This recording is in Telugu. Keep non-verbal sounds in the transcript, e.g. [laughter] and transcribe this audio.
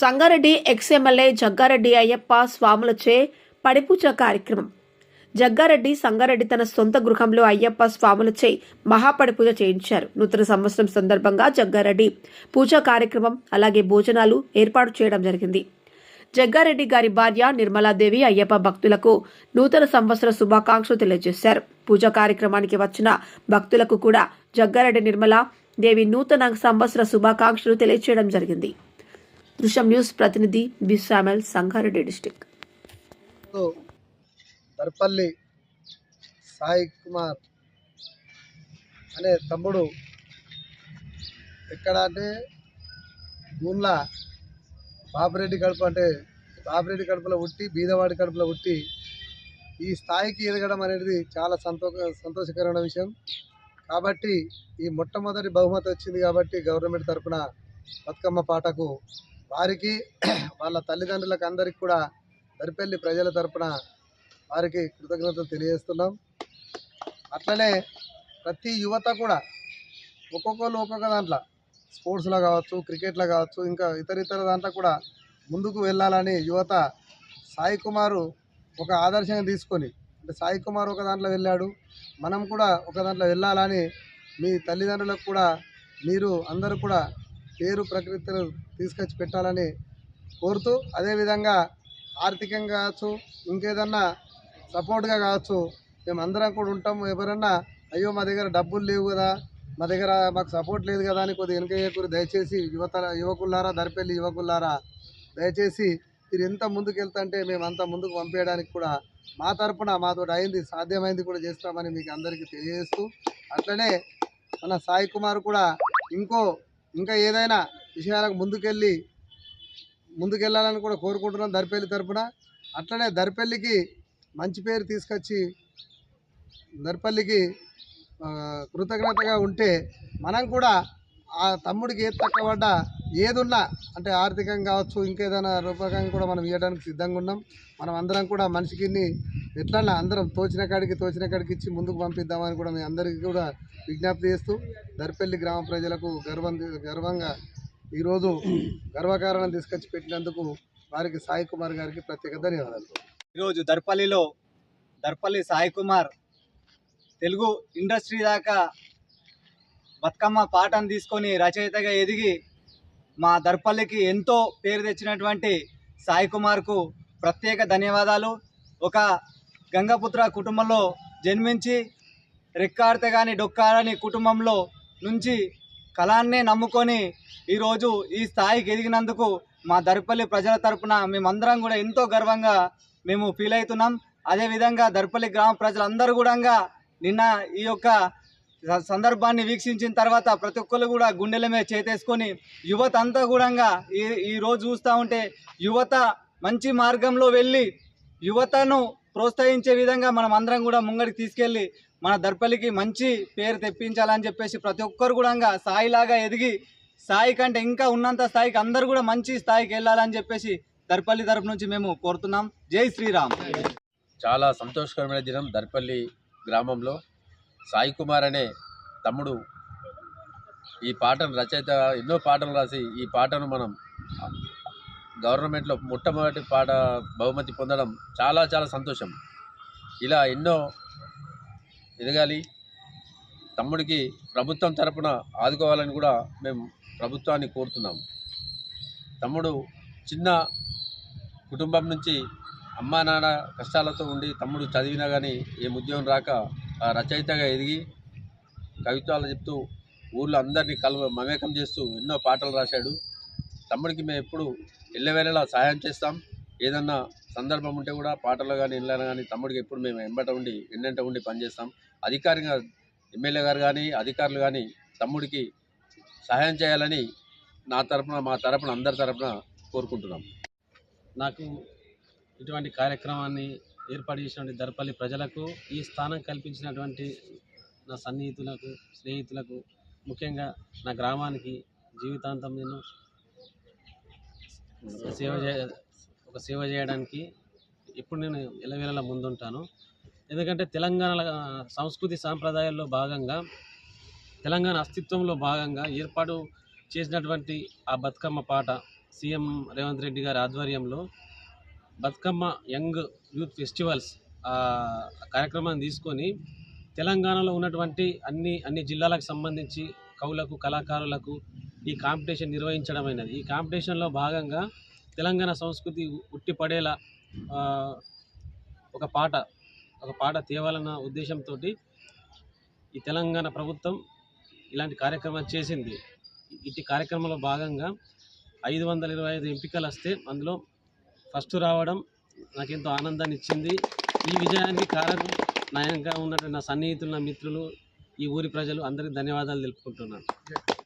సంగారెడ్డి ఎక్స్ఎమ్మెల్యే జగ్గారెడ్డి అయ్యప్ప స్వాములచే పడిపూజ కార్యక్రమం. జగ్గారెడ్డి సంగారెడ్డి తన సొంత గృహంలో అయ్యప్ప స్వాములచే మహాపడిపూజ చేయించారు. నూతన సంవత్సరం సందర్భంగా జగ్గారెడ్డి పూజా కార్యక్రమం అలాగే భోజనాలు ఏర్పాటు చేయడం జరిగింది. జగ్గారెడ్డి గారి భార్య నిర్మలాదేవి అయ్యప్ప భక్తులకు నూతన సంవత్సర శుభాకాంక్షలు తెలియజేశారు. పూజా కార్యక్రమానికి వచ్చిన భక్తులకు కూడా జగ్గారెడ్డి నిర్మలా దేవి నూతన సంవత్సర శుభాకాంక్షలు తెలియజేయడం జరిగింది. దృశ్యం న్యూస్ ప్రతినిధి B Samuel Sangareddy district. Darpalli Sai Kumar అనే తమ్ముడు ఎక్కడ అంటే ఊళ్ళ బాపిరెడ్డి కడుపు అంటే బాపిరెడ్డి కడుపులో పుట్టి బీదవాడి కడుపులో పుట్టి ఈ స్థాయికి ఎదగడం అనేది చాలా సంతో సంతోషకరమైన విషయం. కాబట్టి ఈ మొట్టమొదటి బహుమతి వచ్చింది కాబట్టి గవర్నమెంట్ తరఫున బతుకమ్మ పాటకు వారికి [clears throat] వాళ్ళ తల్లిదండ్రులకు అందరికి కూడా దరిపల్లి ప్రజల తరపున వారికి కృతజ్ఞతలు తెలియజేస్తున్నాం. అట్లనే ప్రతి యువత కూడా ఒక్కొక్కరు ఒక్కొక్క దాంట్లో స్పోర్ట్స్లో కావచ్చు క్రికెట్లో కావచ్చు ఇంకా ఇతర ఇతర దాంట్లో కూడా ముందుకు వెళ్ళాలని యువత సాయి కుమారు ఒక ఆదర్శంగా తీసుకొని అంటే సాయి కుమార్ ఒక దాంట్లో వెళ్ళాడు మనం కూడా ఒక దాంట్లో వెళ్ళాలని మీ తల్లిదండ్రులకు కూడా మీరు అందరూ కూడా పేరు ప్రకృతిని తీసుకొచ్చి పెట్టాలని కోరుతూ అదేవిధంగా ఆర్థికంగా కావచ్చు ఇంకేదన్నా సపోర్ట్గా కావచ్చు మేము అందరం కూడా ఉంటాం ఎవరన్నా అయ్యో మా దగ్గర డబ్బులు లేవు కదా మా దగ్గర మాకు సపోర్ట్ లేదు కదా అని కొద్దిగా వెనుక దయచేసి యువత యువకులారా దరిపెల్లి యువకులారా దయచేసి మీరు ఎంత ముందుకు వెళ్తుంటే మేము అంత ముందుకు పంపించడానికి కూడా మా తరపున మాతో అయింది సాధ్యమైంది కూడా చేస్తామని మీకు అందరికీ తెలియజేస్తూ అట్లనే మన సాయి కుమార్ కూడా ఇంకో ఇంకా ఏదైనా విషయాలకు ముందుకెళ్ళి ముందుకెళ్ళాలని కూడా కోరుకుంటున్నాం దరిపల్లి తరపున. అట్లనే దరిపల్లికి మంచి పేరు తీసుకొచ్చి దరిపల్లికి కృతజ్ఞతగా ఉంటే మనం కూడా ఆ తమ్ముడికి ఏది తక్కువడ్డా ఏదున్నా అంటే ఆర్థికంగా కావచ్చు ఇంకేదైనా రూపకంగా కూడా మనం ఇవ్వడానికి సిద్ధంగా ఉన్నాం. మనం అందరం కూడా మనిషికి ఎట్లన్నా అందరం తోచిన కాడికి తోచిన కాడికి ఇచ్చి ముందుకు పంపిద్దామని కూడా మీ అందరికీ కూడా విజ్ఞప్తి చేస్తూ దరిపల్లి గ్రామ ప్రజలకు గర్వం గర్వంగా ఈరోజు గర్వకారణం తీసుకొచ్చి పెట్టినందుకు వారికి సాయి కుమార్ గారికి ప్రత్యేక ధన్యవాదాలు. ఈరోజు దర్పల్లిలో దర్పల్లి సాయి కుమార్ తెలుగు ఇండస్ట్రీ దాకా బతుకమ్మ పాటను తీసుకొని రచయితగా ఎదిగి మా దర్పల్లికి ఎంతో పేరు తెచ్చినటువంటి సాయి కుమార్కు ప్రత్యేక ధన్యవాదాలు. ఒక గంగపుత్ర కుటుంబంలో జన్మించి రెక్కాడితే కానీ డొక్కాడని కుటుంబంలో నుంచి కళాన్నే నమ్ముకొని ఈరోజు ఈ స్థాయికి ఎదిగినందుకు మా దర్పల్లి ప్రజల తరపున మేమందరం కూడా ఎంతో గర్వంగా మేము ఫీల్ అవుతున్నాం. అదేవిధంగా దర్పల్లి గ్రామ ప్రజలందరూ కూడా నిన్న ఈ యొక్క సందర్భాన్ని వీక్షించిన తర్వాత ప్రతి ఒక్కరు కూడా గుండెల మీద చేతేసుకొని యువత అంతా కూడా ఈ ఈ రోజు చూస్తూ ఉంటే యువత మంచి మార్గంలో వెళ్ళి యువతను ప్రోత్సహించే విధంగా మనం అందరం కూడా ముంగడికి తీసుకెళ్ళి మన దర్పల్లికి మంచి పేరు తెప్పించాలని చెప్పేసి ప్రతి ఒక్కరు కూడా సాయిలాగా ఎదిగి స్థాయి కంటే ఇంకా ఉన్నంత స్థాయికి అందరూ కూడా మంచి స్థాయికి వెళ్ళాలని చెప్పేసి దర్పల్లి తరపు నుంచి మేము కోరుతున్నాం. జై శ్రీరామ్. చాలా సంతోషకరమైన దినం దర్పల్లి గ్రామంలో. సాయి కుమార్ అనే తమ్ముడు ఈ పాటను రచయిత ఎన్నో పాటలు రాసి ఈ పాటను మనం గవర్నమెంట్లో మొట్టమొదటి పాట బహుమతి పొందడం చాలా చాలా సంతోషం. ఇలా ఎన్నో ఎదగాలి. తమ్ముడికి ప్రభుత్వం తరపున ఆదుకోవాలని కూడా మేము ప్రభుత్వాన్ని కోరుతున్నాం. తమ్ముడు చిన్న కుటుంబం నుంచి అమ్మా నాన్న కష్టాలతో ఉండి తమ్ముడు చదివినా కానీ ఏ ఉద్యోగం రాక రచయితగా ఎదిగి కవిత్వాలు చెప్తూ ఊళ్ళో అందరినీ కలవ మమేకం చేస్తూ ఎన్నో పాటలు రాశాడు. తమ్ముడికి మేము ఎప్పుడు ఎల్లవేళలా సహాయం చేస్తాం. ఏదన్నా సందర్భం ఉంటే కూడా పాటలు కానీ ఇళ్ళైనా కానీ తమ్ముడికి ఎప్పుడు మేము ఎంబట ఉండి ఎన్నంట ఉండి పనిచేస్తాం. అధికారిగా ఎమ్మెల్యే గారు కానీ అధికారులు కానీ తమ్ముడికి సహాయం చేయాలని నా తరపున మా తరపున అందరి తరపున కోరుకుంటున్నాం. నాకు ఇటువంటి కార్యక్రమాన్ని ఏర్పాటు చేసినటువంటి దర్పల్లి ప్రజలకు ఈ స్థానం కల్పించినటువంటి నా సన్నిహితులకు స్నేహితులకు ముఖ్యంగా నా గ్రామానికి జీవితాంతం నేను సేవ చే ఒక సేవ చేయడానికి ఇప్పుడు నేను ఎలవేళలా ముందుంటాను. ఎందుకంటే తెలంగాణ సంస్కృతి సాంప్రదాయాల్లో భాగంగా తెలంగాణ అస్తిత్వంలో భాగంగా ఏర్పాటు చేసినటువంటి ఆ బతుకమ్మ పాట సీఎం రేవంత్ రెడ్డి గారి ఆధ్వర్యంలో బతుకమ్మ యంగ్ యూత్ ఫెస్టివల్స్ కార్యక్రమాన్ని తీసుకొని తెలంగాణలో ఉన్నటువంటి అన్ని అన్ని జిల్లాలకు సంబంధించి కవులకు కళాకారులకు ఈ కాంపిటీషన్ నిర్వహించడమైనది. ఈ కాంపిటీషన్లో భాగంగా తెలంగాణ సంస్కృతి ఉట్టిపడేలా ఒక పాట ఒక పాట తేవాలన్న ఉద్దేశంతో ఈ తెలంగాణ ప్రభుత్వం ఇలాంటి కార్యక్రమాలు చేసింది. ఇట్టి కార్యక్రమంలో భాగంగా ఐదు వందల ఇరవై ఐదు ఎంపికలు వస్తే అందులో ఫస్ట్ రావడం నాకు ఎంతో ఆనందాన్ని ఇచ్చింది ఈ విజయానికి కారణం నయంగా ఉన్నటువంటి నా సన్నిహితులు నా మిత్రులు ఈ ఊరి ప్రజలు అందరికీ ధన్యవాదాలు తెలుపుకుంటున్నాను.